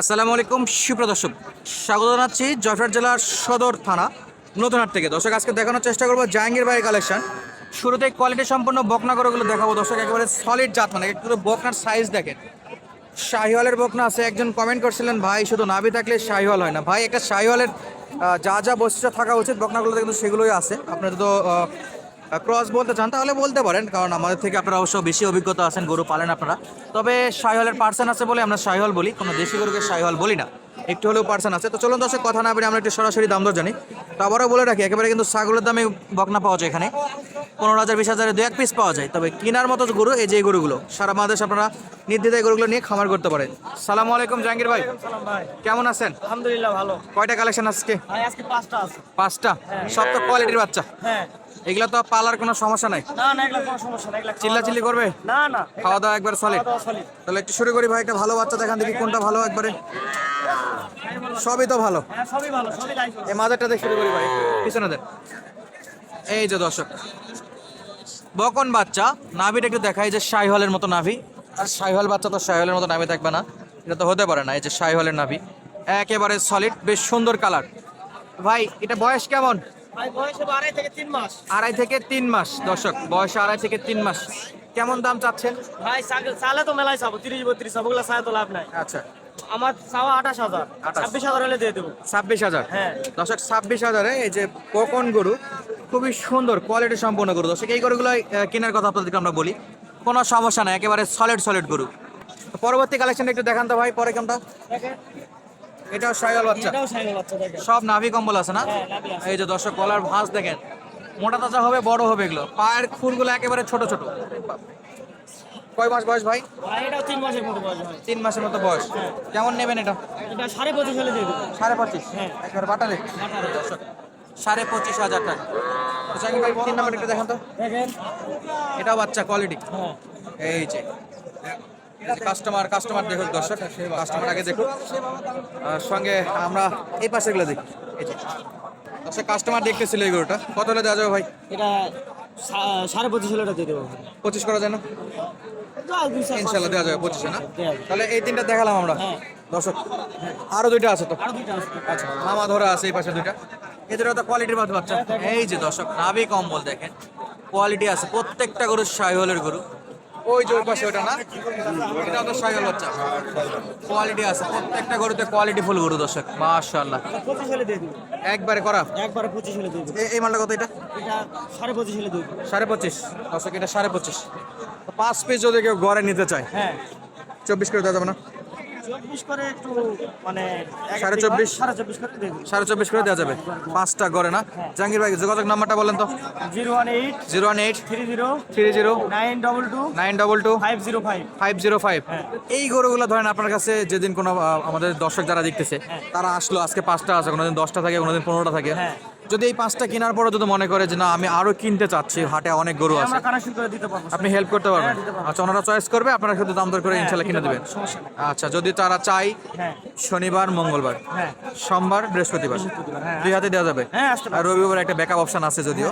আসসালামু আলাইকুম সুপ্রদর্শক স্বাগত জানাচ্ছি জয়ফাট জেলার সদর থানা নতুনহাট থেকে। দর্শক, আজকে দেখানোর চেষ্টা করব জাহাঙ্গীর ভাই কালেকশন শুরুতে কোয়ালিটি সম্পন্ন বকনা গরুগুলো দেখাবো। দর্শক, একেবারে সলিড জাত মানে একটু বকনার সাইজ দেখেন। শাহিওয়ালের বকনা আছে, একজন কমেন্ট করছিলেন, ভাই, শুধু নাভি থাকলে শাহিওয়াল হয় না। ভাই, একটা শাহিওয়ালের যা যা বৈশিষ্ট্য থাকা উচিত বকনাগুলোতে, কিন্তু সেগুলোই আছে। আপনার তো ক্রস বলতে চান, তাহলে বলতে পারেন, কারণ আমাদের থেকে আপনারা অবশ্য বেশি অভিজ্ঞতা আছেন, গরু পালেন আপনারা। তবে সাইহলের পার্সেন আছে বলে আমরা সাইহল বলি, কোনো দেশি গরুকে সাইহল বলি না। একটু হলেও পার্সেন্ট আছে। তো চলুন দর্শক কথা না বলে আমরা একটু সরাসরি দাম দর জানি। তো আবারও বলে রাখি একেবারে কিন্তু ছাগলের দামে বকনা পাওয়া যায় এখানে। পনেরো হাজার বিশ হাজারে দু এক পিস পাওয়া যায়। তবে কেনার মতো গরু এই যে গরুগুলো সারা বাংলাদেশ আপনারা নির্দ্বিধায় গরুগুলো নিয়ে খামার করতে পারেন। সালামু আলাইকুম জাহাঙ্গীর ভাই। কেমন আছেন? আলহামদুলিল্লাহ ভালো। কয়টা কালেকশন আজকে? আজকে পাঁচটা আছে। পাঁচটা? সব তো কোয়ালিটির বাচ্চা। হ্যাঁ। এগুলো তো পালার কোনো সমস্যা নাই? না না এগুলো কোনো সমস্যা না চিল্লা চিল্লি করবে? না না খাওয়া দাওয়া একবার সলিড। তাহলে একটু শুরু করি ভাই একটা ভালো বাচ্চা দেখান দেখি কোনটা ভালো একবারে। সবই তো ভালো। হ্যাঁ সবই ভালো সবই লাইফ এই মাদারটা দিয়ে শুরু করি ভাই। পিছনে দেন। এই যে দর্শক বকন বাচ্চা নাভিটা একটু দেখাই যে শাইহলের মতো নাভি। আর শাইহল বাচ্চা তো শাইহলের মতো নাভি থাকবে না এটা তো হতে পারে না এই যে শাইহলের নাভি। একেবারে সলিড বেশ সুন্দর কালার ভাই এটা বয়স কেমন? ভাই বয়স হবে আড়াই থেকে তিন মাস। আড়াই থেকে তিন মাস দর্শক বয়স আড়াই থেকে তিন মাস। কেমন দাম চাচ্ছেন? ভাই চাল- তো মেলায় চাবো তিরিশ বত্রিশ ওগুলো চালে তো লাভ নাই। আচ্ছা। আমার চাওয়া আঠাশ হাজার। ছাব্বিশ হাজার হলে দিয়ে দেবো। ছাব্বিশ হাজার? হ্যাঁ। দর্শক ছাব্বিশ হাজারে এই যে কোকন গরু খুবই সুন্দর কোয়ালিটি সম্পন্ন গরু। দর্শক এই গরুগুলো কেনার কথা আপনাদেরকে আমরা বলি। কোনো সমস্যা নাই একেবারে সলিড সলিড গরু। পরবর্তী কালেকশন একটু দেখান তো ভাই পরে দেখেন। এটাও সাইয়াল বাচ্চা। সব নাভি কম্বল আছে না? হ্যাঁ। এই যে দর্শক গলার ভাঁজ দেখেন। মোটা তাজা হবে বড় হবে এগুলো। পায়ের খুরগুলো একেবারে ছোট ছোট। কয় মাস বয়স ভাই? এটাও তিন মাসের মতো বয়স ভাই। তিন মাসের মতো বয়স। কেমন নেবেন এটা? এটা সাড়ে পঁচিশ হলে দিয়ে দেবো। সাড়ে পঁচিশ? হ্যাঁ। একবার বাটা সাড়ে পঁচিশ হাজার টাকা। তো ভাই তিন নাম্বার একটু দেখান তো। দেখেন। এটাও বাচ্চা কোয়ালিটি হ্যাঁ। এই যে কাস্টমার কাস্টমার দেখুক দর্শক কাস্টমার আগে আর সঙ্গে আমরা এই পাশেগুলো দেখি। এই যে দর্শক কাস্টমার দেখতেছিল এই গরুটা। কত হলে দেওয়া যাবে ভাই? এটা সাড়ে পঁচিশ হলে এটা দিয়ে দেবো। পঁচিশ করা যায় না? ইনশাল্লাহ দেওয়া যাবে পঁচিশে না? তাহলে এই তিনটা দেখালাম আমরা। হ্যাঁ। দর্শক আরও দুইটা আছে তো? আচ্ছা মামা ধরা আছে এই পাশে দুইটা। এদেরও তো কোয়ালিটির বাদ বাচ্চা এই যে দর্শক নাভি কম্বল দেখেন। কোয়ালিটি আছে প্রত্যেকটা গরু সাইহলের গরু। ওই যে ওই পাশে ওটা না? এটা তো সাইহল বাচ্চা। কোয়ালিটি আছে প্রত্যেকটা গরুতে কোয়ালিটি ফুল গরু দর্শক মাশাআল্লাহ। একবারে করা? একবারে পঁচিশ হলে এই মালটা কত এটা? এটা সাড়ে পঁচিশ হলে সাড়ে পঁচিশ। দর্শক এটা সাড়ে পঁচিশ। পাঁচ পিস যদি কেউ ঘরে নিতে চায় হ্যাঁ। চব্বিশ করে দেওয়া যাবে না? চব্বিশ করে একটু মানে সাড়ে চব্বিশ? সাড়ে চব্বিশ করে সাড়ে চব্বিশ করে দেওয়া যাবে। পাঁচটা না? জাহাঙ্গীর ভাই যোগাযোগ নাম্বারটা বলেন তো। Zero one eight zero one eight three zero three zero nine double two nine double two five zero five. Five zero five. হ্যাঁ। এই গরুগুলো ধরেন আপনার কাছে যেদিন কোনো আমাদের দর্শক যারা দেখতেছে তারা আসলো আজকে পাঁচটা আছে কোনোদিন দশটা থাকে কোনোদিন পনেরোটা থাকে। হ্যাঁ। যদি এই পাঁচটা কেনার পরে যদি মনে করে যে না আমি আরও কিনতে চাচ্ছি হাটে অনেক গরু আছে দিতে পারব আপনি হেল্প করতে পারবেন। হ্যাঁ, দিতে পারব। আচ্ছা ওনারা চয়েস করবে আপনারা শুধু দাম দর করে হ্যাঁ, ইনশাল্লাহ কিনে দেবেন। আচ্ছা যদি তারা চাই হ্যাঁ। শনিবার মঙ্গলবার হ্যাঁ। সোমবার বৃহস্পতিবার হ্যাঁ। দুই হাতে দেওয়া যাবে। হ্যাঁ। আর রবিবার একটা ব্যাকআপ অপশন আছে যদিও।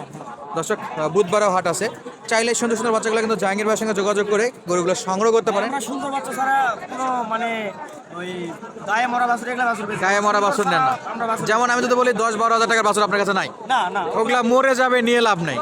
দর্শক বুধবারও হাট আছে। চাইলে সুন্দর সুন্দর বাচ্চাগুলো কিন্তু জাহাঙ্গীর ভাইয়ের সঙ্গে যোগাযোগ করে গরুগুলো সংগ্রহ করতে পারেন। সুন্দর বাচ্চা ছাড়া কোনো মানে গায়ে মরা বাছুর নেন না। যেমন আমি যদি বলি দশ বারো হাজার টাকার বাছুর আপনার কাছে নাই ওগুলা মরে যাবে নিয়ে লাভ নেই।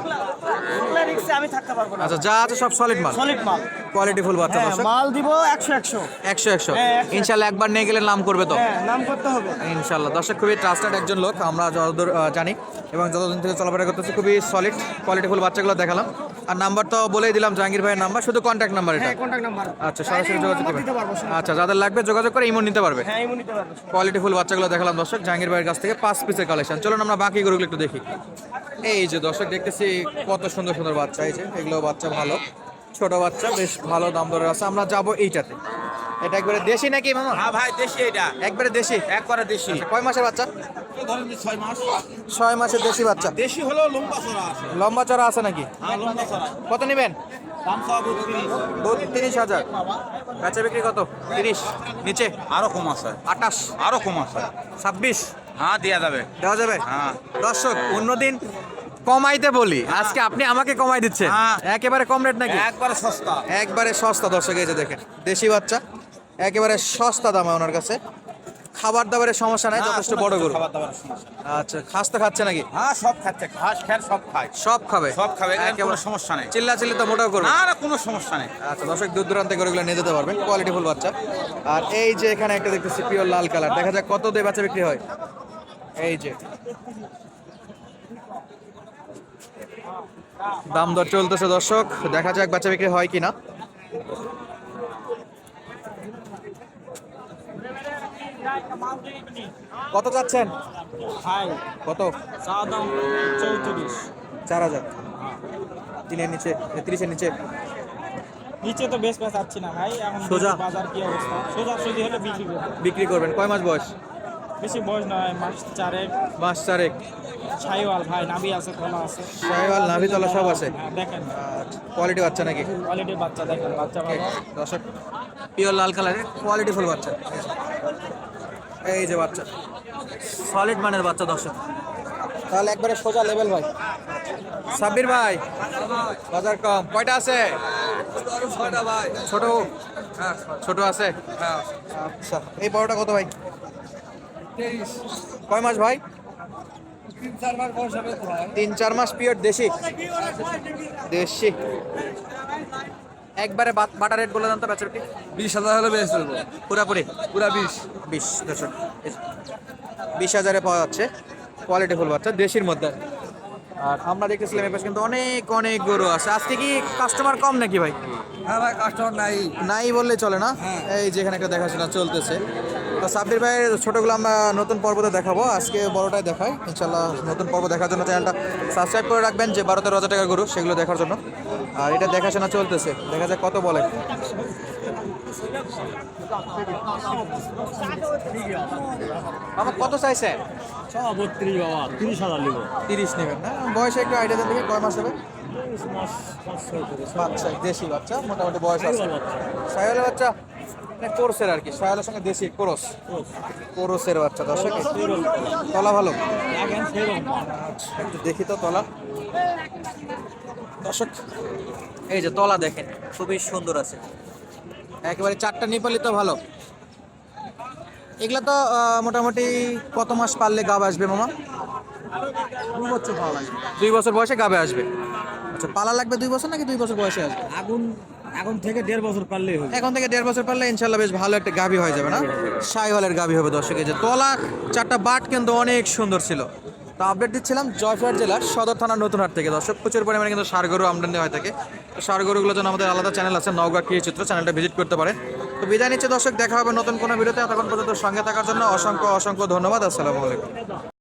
ওগুলা রিক্সে আমি থাকতে পারব না। আচ্ছা যা আছে সব সলিড মাল। সলিড মাল। কোয়ালিটি ফুল বাচ্চা হ্যাঁ দর্শক। মাল দিব একশো একশো। একশো একশো। হ্যাঁ, ইনশাল্লাহ একবার নিয়ে গেলে নাম করবে তো? হ্যাঁ নাম করতে হবে। ইনশাল্লাহ। দর্শক খুবই ট্রাস্টেড একজন লোক আমরা যতদূর জানি এবং যতদিন থেকে চলাফেরা করতেছি খুবই সলিড কোয়ালিটিফুল বাচ্চাগুলো দেখালাম। আর নাম্বার তো বলেই দিলাম জাহাঙ্গীর ভাইয়ের নাম্বার শুধু কন্ট্যাক্ট নাম্বার এটা। হ্যাঁ কন্ট্যাক্ট নাম্বার আচ্ছা সরাসরি যোগাযোগ করবেন। আচ্ছা যাদের লাগবে যোগাযোগ করে ইমন নিতে পারবে। হ্যাঁ নিতে পারব। কোয়ালিটিফুল বাচ্চাগুলো দেখালাম দর্শক জাহাঙ্গীর ভাইয়ের কাছ থেকে পাঁচ পিসের কালেকশন চলুন আমরা বাকি গরুগুলো একটু দেখি। এই যে দর্শক দেখতেছি কত সুন্দর সুন্দর বাচ্চা এই যে এগুলো বাচ্চা ভালো। ছোট বাচ্চা বেশ ভালো দাম দরের আছে। আমরা যাব এইটাতে। এটা একবারে দেশি নাকি মামা? হ্যাঁ ভাই দেশি এটা। একবারে দেশি? একবারে দেশি। আচ্ছা, কয় মাসের বাচ্চা? ধরেন ছয় মাস। ছয় মাসের দেশি বাচ্চা। দেশি হলেও লম্বা চড়া আছে। লম্বা চড়া আছে নাকি? হ্যাঁ লম্বা চড়া। কত নেবেন? বত্রিশ। তিরিশ হাজার। বেচা বিক্রি কত? তিরিশ। নিচে? আরও কম আছে। আটাশ আরও কম আছে। ছাব্বিশ। হ্যাঁ দেওয়া যাবে। দেওয়া যাবে? হ্যাঁ। দর্শক অন্যদিন কমাইতে বলি। আজকে আপনি আমাকে কমাই দিচ্ছেন। হ্যাঁ। একেবারে কম রেট নাকি? একবারে সস্তা। একবারে সস্তা। দর্শক এই যে দেখেন দেশি বাচ্চা। একেবারে সস্তা দামে ওনার কাছে। খাবার দাবারের সমস্যা নাই যথেষ্ট বড় গরু। আচ্ছা খাস তো খাচ্ছে নাকি? হ্যাঁ সব খাচ্ছে। ঘাস খ্যার সব খায়। সব খাবে? সব খাবে কোনো সমস্যা নেই। চিল্লা চিল্লি তো মোটাও করবে না। না কোনো সমস্যা নেই। আচ্ছা দর্শক দূর দূরান্তে গরুগুলো নিয়ে যেতে পারবেন। কোয়ালিটি ফুল বাচ্চা। আর এই যে এখানে একটা দেখতেছি পিওর লাল কালার দেখা যাক কত দিয়ে বাচ্চা বিক্রি হয়। এই যে। দাম দর চলতেছে দর্শক দেখা যাক বাচ্চা বিক্রি হয় কিনা। কত চাচ্ছেন? কত? চার হাজার। তিনের নিচে তিরিশের নিচে। নিচে তো বেশ বেশ যাচ্ছি না ভাই এখন সোজা? বাজার কি অবস্থা? সোজা সোজি হলে বিক্রি করব। বিক্রি করবেন। কয় মাস বয়স? বেশি বয়স নয় মাস চারেক। মাস চারেক। ছাইওয়াল ভাই নাবি আছে খোলা আছে। সাহেবাল নাভিতলা সব আছে? হ্যাঁ, দেখেন। কোয়ালিটি বাচ্চা নাকি? কোয়ালিটির বাচ্চা দেখেন বাচ্চা ভালো দর্শক পিওর লাল কালারের কোয়ালিটি ফুল বাচ্চা। এই যে বাচ্চা। সলিড মানের বাচ্চা দর্শক। তাহলে একবারে সোজা লেভেল ভাই। সাব্বির ভাই বাজার কম। কয়টা আছে? ছোট ছোট আছে? আচ্ছা এই বড়টা কত ভাই? কয় মাস ভাই? তিন চার মাস পিওর দেশি? দেশি। একবারে বাট- বাটা রেট বলে দেন তো বেচারটি বিশ হাজার হলে বেশ চলবো পুরাপুরি পুরা বিশ। বিশ দর্শক। বিশ হাজারে পাওয়া যাচ্ছে। কোয়ালিটি ফুল বাচ্চা দেশির মধ্যে। আর আমরা দেখতেছিলাম এবার কিন্তু অনেক অনেক গরু আছে। আজকে কি কাস্টমার কম নাকি ভাই? হ্যাঁ ভাই কাস্টমার নাই। নাই বললে চলে না? এই যেখানে একটা দেখাশোনা চলতেছে। তো সাব্বির ভাইয়ের ছোটোগুলো আমরা নতুন পর্বতে দেখাবো। আজকে বড়টাই দেখাই ইনশাল্লাহ নতুন পর্ব দেখার জন্য চ্যানেলটা সাবস্ক্রাইব করে রাখবেন যে বারো তেরো হাজার টাকা গরু সেগুলো দেখার জন্য। আর এটা দেখাশোনা চলতেছে। দেখা যাক কত বলে। আমার কত বত্রিশ বাবা তিরিশ হাজার নিব। তিরিশ নেবেন না? বয়সে একটু আইডিয়া দেন কয় মাস হবে? বাচ্চা দেশি বাচ্চা মোটামুটি বয়স আছে। সায়ালের বাচ্চা? মানে কোরসের আর কি সায়ালের সঙ্গে দেশি কোরস। কোরসের বাচ্চা দর্শক। তলা ভালো? আচ্ছা, একটু দেখি তো তলা। দর্শক এই যে তলা দেখেন খুবই সুন্দর আছে। একেবারে চারটা নিপালি তো ভালো। এগুলা তো মোটামুটি কত মাস পারলে গাব আসবে মামা? দু বছর ভালো লাগে দুই বছর বয়সে গাবে আসবে। আচ্ছা পালা লাগবে দুই বছর নাকি দুই বছর বয়সে আসবে? আগুন এখন থেকে দেড় বছর পারলেই হবে এখন থেকে দেড় বছর পারলে ইনশাল্লাহ বেশ ভালো একটা গাভি হয়ে যাবে, না? সাইওয়ালের গাভি হবে দর্শকের যে তলা, চারটা বাট কিন্তু অনেক সুন্দর ছিল। তো আপডেট দিচ্ছিলাম জয়পুরহাট জেলার সদর থানার নতুন হাট থেকে। দর্শক, প্রচুর পরিমাণে কিন্তু সার গরু আমদানি হয়ে থাকে। তো সার জন্য আমাদের আলাদা চ্যানেল আছে, নওগাঁ কৃষি চিত্র চ্যানেলটা ভিজিট করতে পারেন। তো বিদায় নিচ্ছে দর্শক, দেখা হবে নতুন কোনো ভিডিওতে এতক্ষণ পর্যন্ত সঙ্গে থাকার জন্য অসংখ্য অসংখ্য ধন্যবাদ। আসসালামু আলাইকুম।